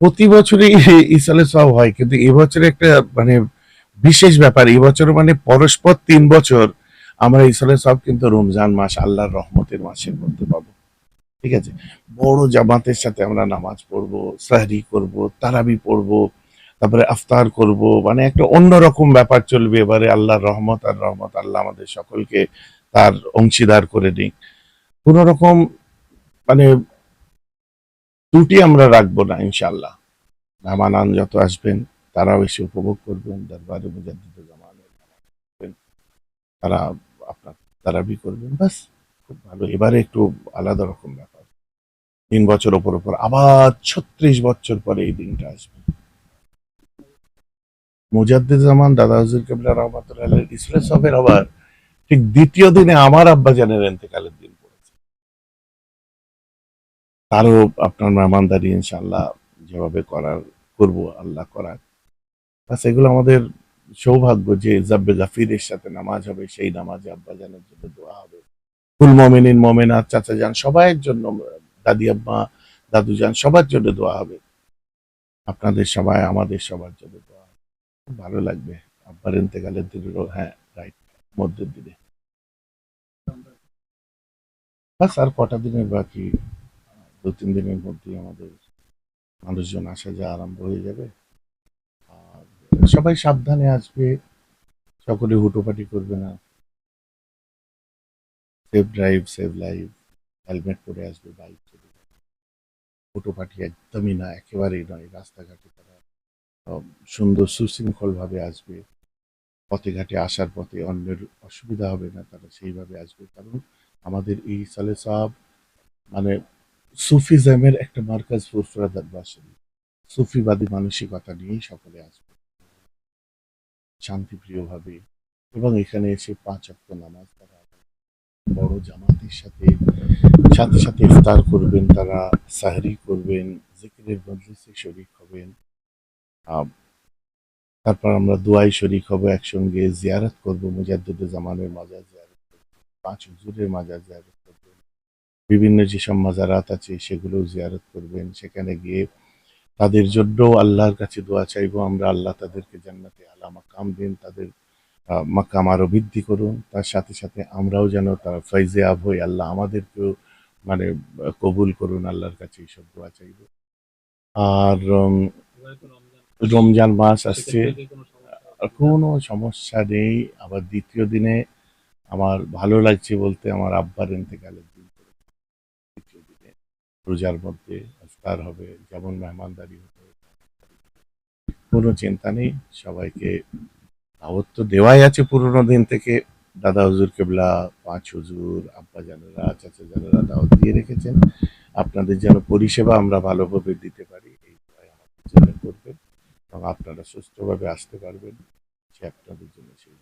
প্রতি বছরই ইসালে সব হয়, কিন্তু এবছরে একটা মানে বিশেষ ব্যাপার এবছর মানে পরস্পর তিন বছর আমরা ইসালে সব কিন্তু রমজান মাস আল্লাহর রহমতের মাসের মধ্যে পাবো। ঠিক আছে? বড় জামাতের সাথে আমরা নামাজ পড়ব, সাহরি করব, তারাবি পড়ব, তারপরে আফতার করব মানে একটা অন্যরকম ব্যাপার চলবে এবারে আল্লাহর রহমত আর রহমত আল্লাহ আমাদের সকলকে তার অংশীদার করে দিক। কোন রকম মানে ত্রুটি আমরা রাখব না ইনশাল্লাহ মেহমানান যত আসবেন, তারাও এসে উপভোগ করবেন, দরবারে মুজাদ্দিদ জামানের তারা আপনার তারাবি করবেন বাস খুব ভালো। এবারে একটু আলাদা রকম ব্যাপার। তিন বছর ওপর ওপর, আবার ছত্রিশ বছর পরে এই দিনটা আসবে। মুজাদ্দিদ জামান, দাদা হুজুর কেবলা রহমতুল্লাহ ইসলাম সাহেবের আবার ঠিক দ্বিতীয় দিনে আমার আব্বা জানের এতেকালের দিন। তারও আপনার মেহমানদারি ইনশাল্লাহ যেভাবে করার, করব, আল্লাহ করার। বাস এগুলো আমাদের সৌভাগ্য যে জাব্বে জাফিরের সাথে নামাজ হবে, সেই নামাজে আব্বা জানের জন্য দোয়া হবে। ফুল মমিনিন মমেনাথ চাচা যান, সবাইয়ের জন্য, দাদি আব্বা, দাদু যান, সবার জন্য দোয়া হবে। আপনাদের সবাই, আমাদের সবার জন্য দোয়া হবে। ভালো লাগবে। আব্বার ইন্তেকালের দিনেরও হ্যাঁ রাইট মধ্যের দিনে। বাস আর কটা দিনের বাকি? দু, তিন দিনের মধ্যেই আমাদের মানুষজন আসা যাওয়া আরম্ভ হয়ে যাবে। আর সবাই সাবধানে আসবে, সকলে হুটোপাটি করবে না। Safe drive, save life helmet পরে আসবে, বাইক চলে হুটোপাটি একদমই না, একেবারেই নয়, রাস্তাঘাটে তারা সুন্দর সুশৃঙ্খলভাবে আসবে। পথে ঘাটে আসার পথে অন্যের অসুবিধা হবে না, তারা সেইভাবে আসবে। কারণ আমাদের এই সালে সাহেব মানে সুফিজমের একটা মার্কাজ ফুরফুরা দরবার শরীফ সুফিবাদী মানসিকতা নিয়েই সকলে আসবে। শান্তিপ্রিয় ভাবে এবং এখানে এসে পাঁচ অক্ট নামাজ তারা বড় জামাতের সাথে সাথে সাথে ইফতার করবেন তারা, সাহরি করবেন, জিকিরের মজলিসে শরিক হবেন। তারপর আমরা দোয়াই শরিক হব একসঙ্গে, জিয়ারত করব, মুজাদ্দুদ জামানের মাজার জিয়ারত পাঁচ হুজুরের মাজার জিয়ারত বিভিন্ন যেসব মাজারাত আছে সেগুলো জিয়ারত করবেন। সেখানে গিয়ে তাদের জন্য আল্লাহর কাছে দোয়া চাইব। আমরা আল্লাহ তাদেরকে জান্নাতে আলা মাকাম দিন, তাদের মাকাম আরও বৃদ্ধি করুন। তার সাথে সাথে আমরাও যেন তার ফৈজে আব হই। আল্লাহ আমাদেরকেও মানে কবুল করুন। আল্লাহর কাছে এইসব দোয়া চাইব। আর রমজান মাস আসছে। কোনো সমস্যা নেই। আবার দ্বিতীয় দিনে আমার ভালো লাগছে বলতে আমার আব্বার ইন্তেকালের দিন পড়েছে। দ্বিতীয় দিনে রোজার মধ্যে ইফতার হবে, যেমন মেহমানদারি হতো কোনো চিন্তা নেই, সবাইকে দাওয়াত তো দেওয়াই আছে পুরোনো দিন থেকে। দাদা হুজুর কেবলা, পাঁচ হুজুর, আব্বা জানেরা, চাচা জানেরা দাওয়াত দিয়ে রেখেছেন। আপনাদের যেন পরিষেবা আমরা ভালোভাবে দিতে পারি, এই আমাদের জন্য করবেন এবং আপনারা সুস্থভাবে আসতে পারবেন, সে আপনাদের জন্য সেই।